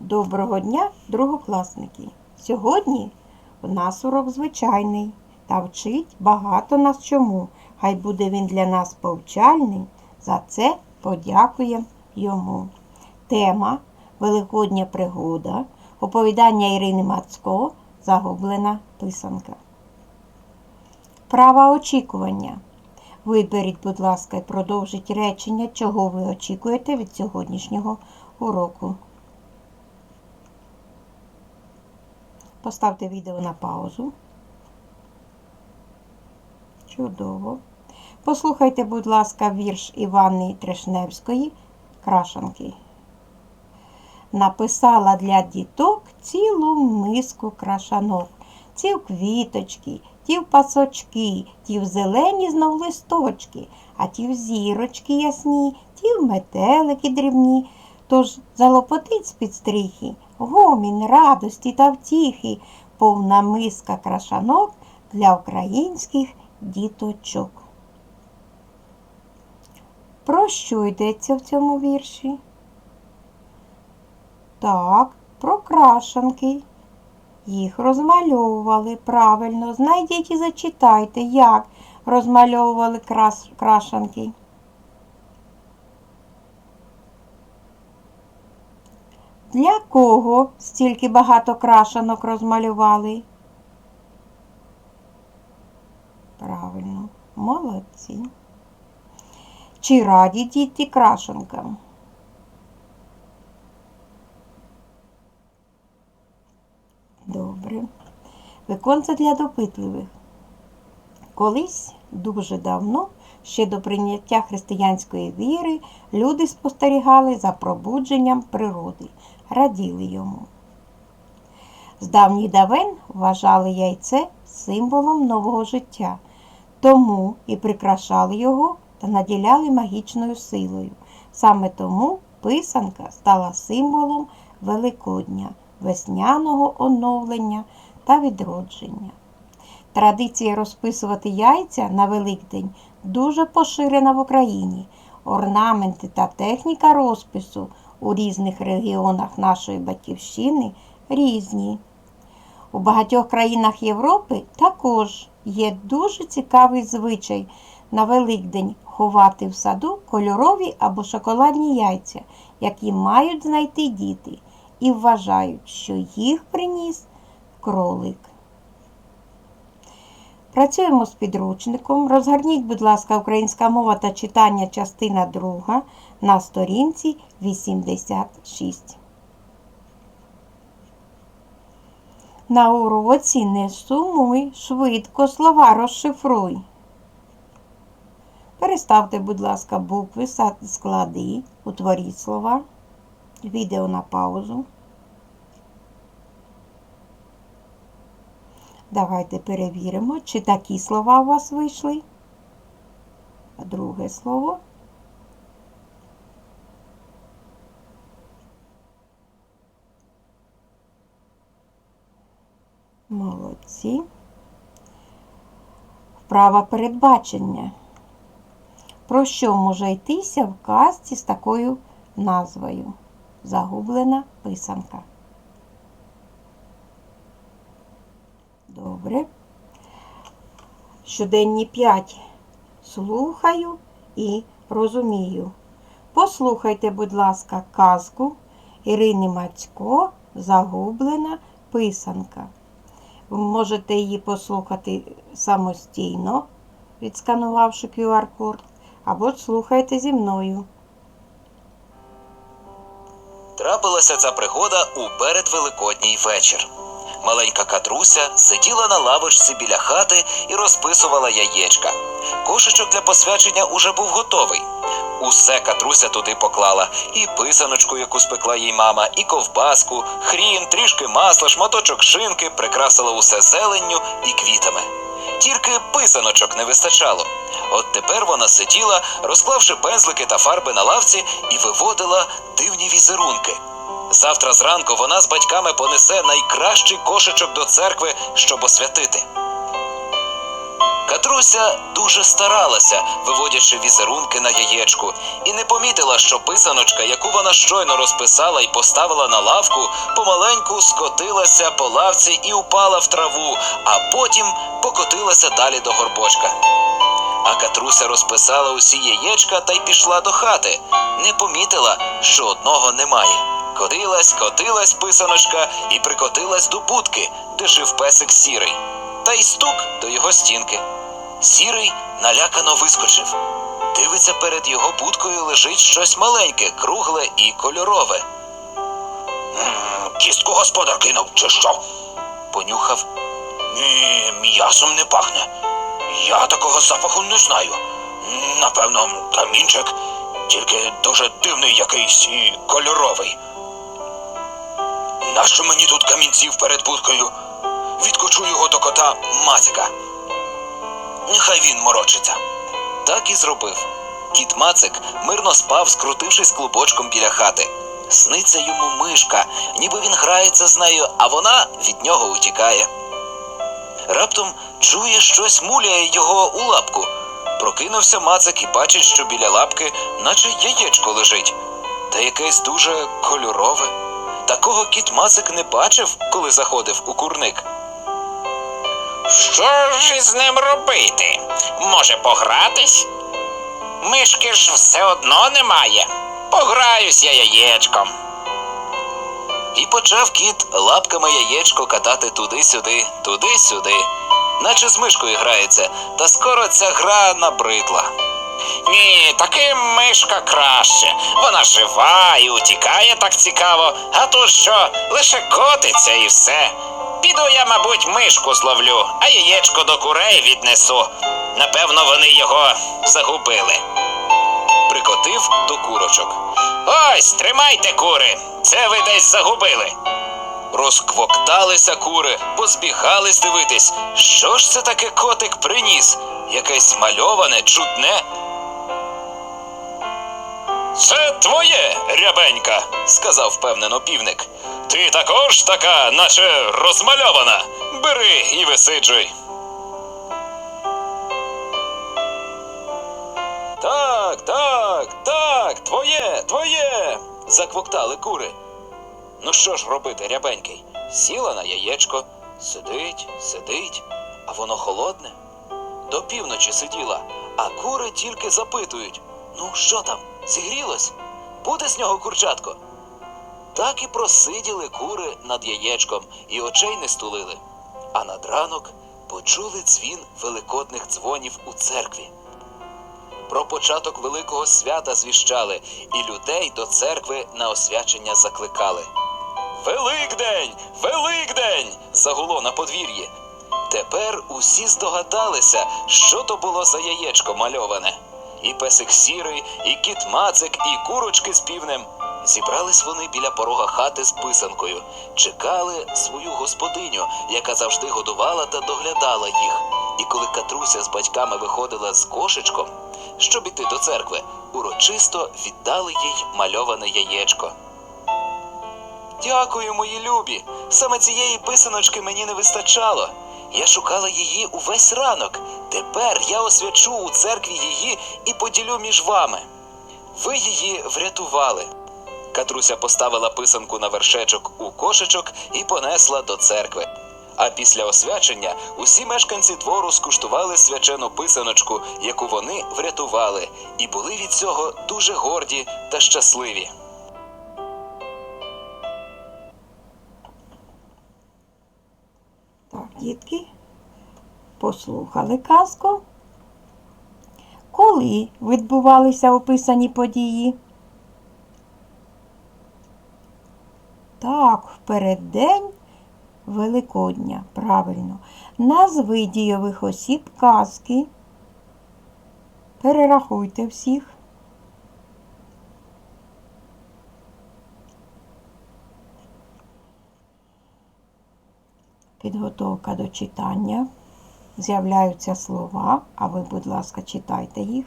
Доброго дня, другокласники! Сьогодні у нас урок звичайний та вчить багато нас чому. Хай буде він для нас повчальний. За це подякуємо йому. Тема Великодня пригода. Оповідання Ірини Мацько Загублена писанка. Права очікування. Виберіть, будь ласка, і продовжіть речення, чого ви очікуєте від сьогоднішнього уроку. Поставте відео на паузу. Чудово. Послухайте, будь ласка, вірш Івани Трешневської Крашанки. Написала для діток цілу миску крашанок. Ті в квіточки, ті в пасочки, ті в зелені знов листочки, а ті в зірочки ясні, ті в метелики дрібні. Тож залопотить з-під стріхи, гомін, радості та втіхи, повна миска крашанок для українських діточок. Про що йдеться в цьому вірші? Так, про крашанки. Їх розмальовували правильно. Знайдіть і зачитайте, як розмальовували крас- крашанки. Для кого стільки багато крашанок розмалювали? Правильно, молодці. Чи раді діти крашенкам? Добре. Виконце для допитливих. Колись дуже давно, ще до прийняття християнської віри, люди спостерігали за пробудженням природи, раділи йому. З давніх давен вважали яйце символом нового життя, тому і прикрашали його та наділяли магічною силою. Саме тому писанка стала символом Великодня, весняного оновлення та відродження. Традиція розписувати яйця на Великдень дуже поширена в Україні. Орнаменти та техніка розпису у різних регіонах нашої батьківщини різні. У багатьох країнах Європи також є дуже цікавий звичай на Великдень ховати в саду кольорові або шоколадні яйця, які мають знайти діти, і вважають, що їх приніс кролик. Працюємо з підручником. Розгорніть, будь ласка, українська мова та читання частина 2 на сторінці 86. На уроці не сумуй, швидко слова розшифруй. Переставте, будь ласка, букви, склади, утворіть слова. Відео на паузу. Давайте перевіримо, чи такі слова у вас вийшли. Друге слово. Молодці. Вправа передбачення. Про що може йтися в казці з такою назвою? Загублена писанка. Добре. Щоденні 5. Слухаю і розумію. Послухайте, будь ласка, казку Ірини Мацько Загублена писанка. Ви можете її послухати самостійно, відсканувавши QR-код, або слухайте зі мною. Трапилася ця пригода у передвеликодній вечір. Маленька Катруся сиділа на лавочці біля хати і розписувала яєчка. Кошечок для посвячення уже був готовий. Усе Катруся туди поклала: і писаночку, яку спекла їй мама, і ковбаску, хрін, трішки масла, шматочок шинки, прикрасила усе зеленню і квітами. Тільки писаночок не вистачало. От тепер вона сиділа, розклавши пензлики та фарби на лавці, і виводила дивні візерунки. Завтра зранку вона з батьками понесе найкращий кошечок до церкви, щоб освятити. Катруся дуже старалася, виводячи візерунки на яєчку, і не помітила, що писаночка, яку вона щойно розписала і поставила на лавку, помаленьку скотилася по лавці і упала в траву, а потім покотилася далі до горбочка. А Катруся розписала усі яєчка та й пішла до хати. Не помітила, що одного немає. Котилась, котилась писаночка і прикотилась до будки, де жив песик сірий. Та й стук до його стінки. Сірий налякано вискочив. Дивиться, перед його будкою лежить щось маленьке, кругле і кольорове. Кістку господар кинув, чи що? Понюхав. Ні, м'ясом не пахне. Я такого запаху не знаю. Напевно, камінчик, тільки дуже дивний якийсь і кольоровий. Нащо мені тут камінців перед будкою? Відкочу його до кота Мацика. Нехай він морочиться. Так і зробив. Кіт Мацик мирно спав, скрутившись клубочком біля хати. Сниться йому мишка, ніби він грається з нею, а вона від нього утікає. Раптом чує щось муляє його у лапку. Прокинувся Мацик і бачить, що біля лапки, наче яєчко лежить, та якесь дуже кольорове. Такого кіт Мацик не бачив, коли заходив у курник. Що ж із ним робити? Може, погратись? Мишки ж все одно немає. Пограюсь я яєчком. І почав кіт лапками яєчко катати туди-сюди, туди-сюди, наче з мишкою грається, та скоро ця гра набридла. Ні, таки мишка краще. Вона жива і утікає так цікаво, а тут що, лише котиться і все. Піду я, мабуть, мишку зловлю, а яєчко до курей віднесу. Напевно, вони його загубили. Прикотив до курочок. Ось, тримайте кури. Це ви десь загубили. Розквокталися кури, позбігались дивитись, що ж це таке котик приніс? Якесь мальоване, чудне. Це твоє, рябенька, сказав впевнено півник. Ти також така, наче розмальована. Бери і висиджуй. Так, так, так, твоє, твоє. заквоктали кури. Ну що ж робити, рябенький? Сіла на яєчко, сидить, сидить, а воно холодне. До півночі сиділа, а кури тільки запитують: ну що там, зігрілось? Буде з нього курчатко? Так і просиділи кури над яєчком і очей не стулили. А над ранок почули дзвін великодних дзвонів у церкві. Про початок великого свята звіщали, і людей до церкви на освячення закликали. Великдень! Великдень! загуло на подвір'ї. Тепер усі здогадалися, що то було за яєчко мальоване. І песик сірий, і кіт мацик, і курочки з півнем. Зібрались вони біля порога хати з писанкою, чекали свою господиню, яка завжди годувала та доглядала їх. І коли Катруся з батьками виходила з кошечком, щоб іти до церкви, урочисто віддали їй мальоване яєчко. Дякую, мої любі. Саме цієї писаночки мені не вистачало. Я шукала її увесь ранок. Тепер я освячу у церкві її і поділю між вами. Ви її врятували. Катруся поставила писанку на вершечок у кошечок і понесла до церкви. А після освячення усі мешканці двору скуштували свячену писаночку, яку вони врятували, і були від цього дуже горді та щасливі. Дітки, послухали казку. Коли відбувалися описані події? Так, переддень Великодня, правильно. Назви дійових осіб казки. Перерахуйте всіх. Підготовка до читання. З'являються слова, а ви, будь ласка, читайте їх.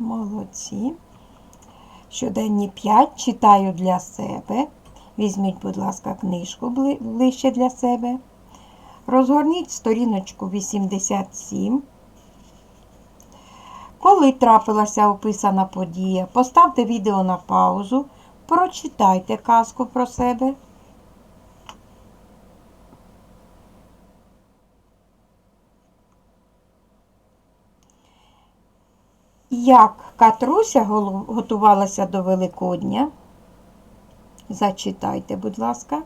Молодці. Щоденні 5 читаю для себе. Візьміть, будь ласка, книжку ближче для себе. Розгорніть сторіночку 87. Коли трапилася описана подія, поставте відео на паузу, прочитайте казку про себе. Як Катруся готувалася до Великодня? Зачитайте, будь ласка.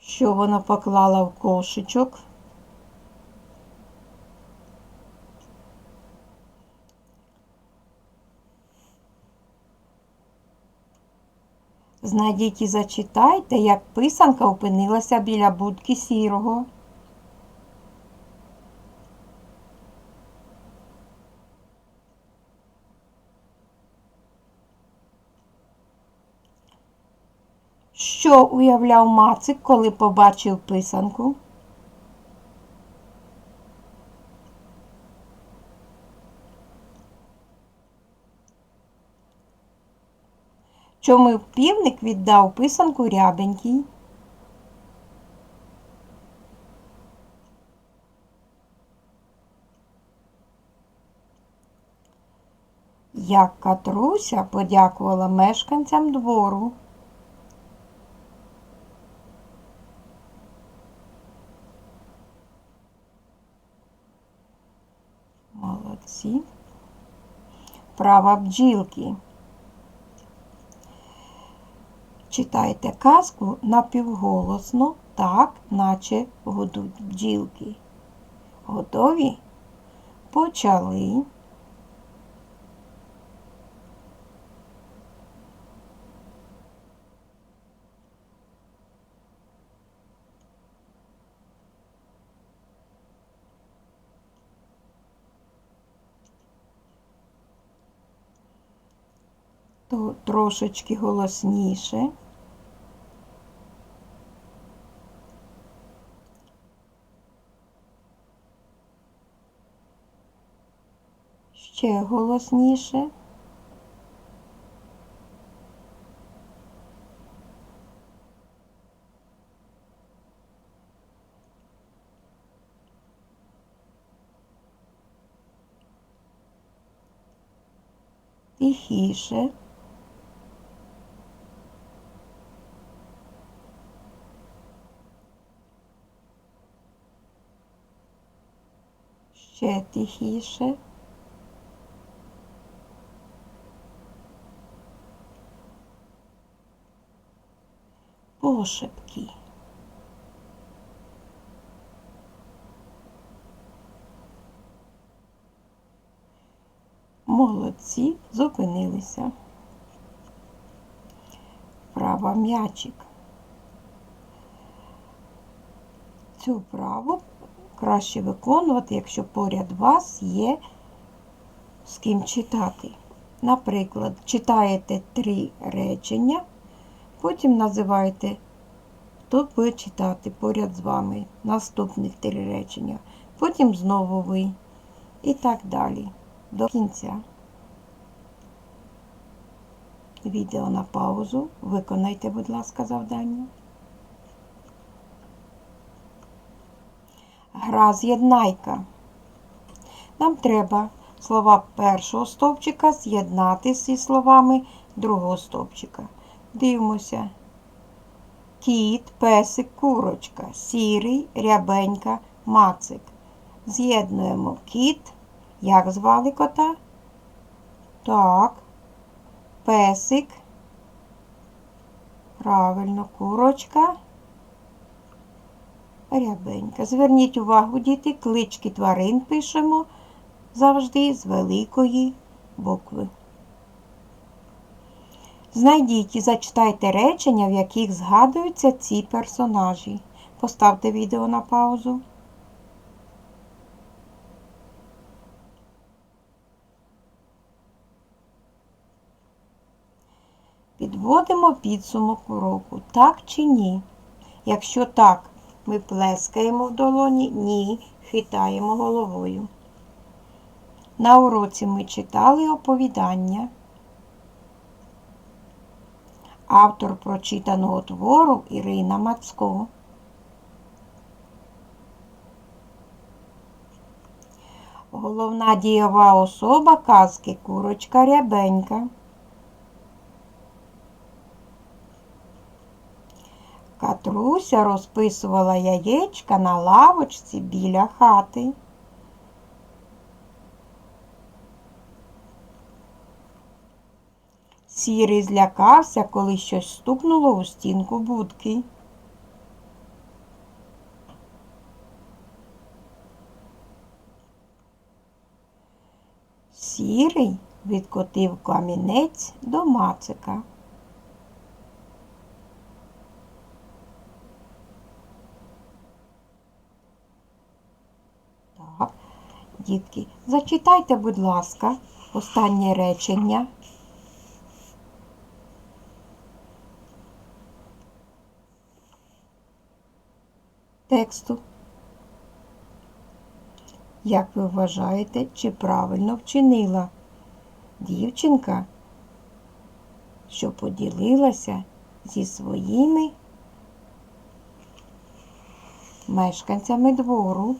Що вона поклала в кошечок? Знайдіть і зачитайте, як писанка опинилася біля будки сірого. Що уявляв Мацик, коли побачив писанку? Чому півник віддав писанку рябенькій? Як Катруся подякувала мешканцям двору. Молодці. Права бджілки. Читайте казку напівголосно, так, наче гудуть бджілки. Готові? Почали. То трошечки голосніше. Ще голосніше. Тихіше. Ще тихіше. Пошепки. Молодці, зупинилися. Права м'ячик. Цю вправу краще виконувати, якщо поряд вас є з ким читати. Наприклад, читаєте три речення, потім називаєте, хто буде читати поряд з вами наступних три речення, потім знову ви і так далі. До кінця. Відео на паузу. Виконайте, будь ласка, завдання. Гра з'єднайка. Нам треба слова першого стовпчика з'єднати зі словами другого стовпчика. Дивимося. Кіт, песик, курочка, сірий, рябенька, мацик. З'єднуємо кіт. Як звали кота? Так. Песик. Правильно, курочка. Рябенька. Зверніть увагу, діти, клички тварин пишемо завжди з великої букви. Знайдіть і зачитайте речення, в яких згадуються ці персонажі. Поставте відео на паузу. Підводимо підсумок уроку, так чи ні? Якщо так, ми плескаємо в долоні, ні, хитаємо головою. На уроці ми читали оповідання. Автор прочитаного твору Ірина Мацко. Головна дієва особа казки курочка рябенька. Катруся розписувала яєчка на лавочці біля хати. Сірий злякався, коли щось стукнуло у стінку будки. Сірий відкотив камінець до мацика. Так, дітки, зачитайте, будь ласка, останнє речення. Тексту. Як ви вважаєте, чи правильно вчинила дівчинка, що поділилася зі своїми мешканцями двору?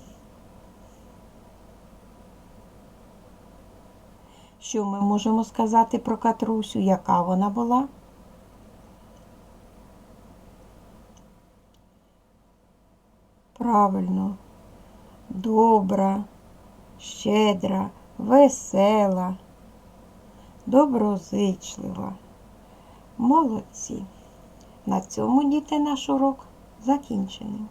Що ми можемо сказати про Катрусю, яка вона була? Правильно, добра, щедра, весела, доброзичлива. Молодці. На цьому діти наш урок закінчений.